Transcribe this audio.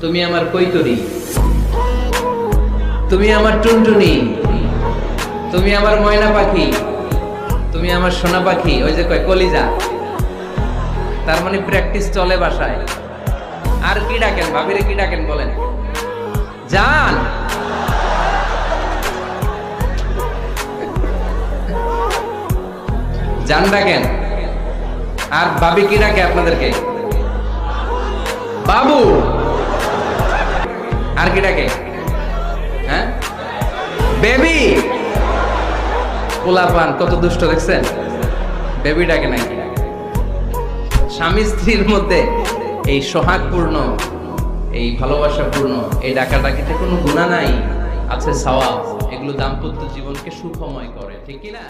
তুমি আমার কৈতরি। তুমি আমার টুনটুনি। তুমি আমার ময়না পাখি। তুমি আমার সোনা পাখি, ওই যে কয় কলিজা। তার মানে প্র্যাকটিস চলে বাসায়। আর কি ডাকেন, ভাবিরে কি ডাকেন বলেন। জান জান ডাকেন। আর ভাবি কি ডাকে আপনাদেরকে? বাবু। আর কি ডাকে? হ্যাঁ? বেবি! পোলাপান, কত দুষ্ট দেখছেন? বেবি ডাকে নাকি? স্বামী স্ত্রীর মধ্যে এই সোহাগপূর্ণ, এই ভালোবাসাপূর্ণ, এই ডাকাডাকিতে কোনো গুণা নাই, আছে সওয়াব। এগুলো দাম্পত্য জীবনকে সুখময় করে, ঠিক কি না?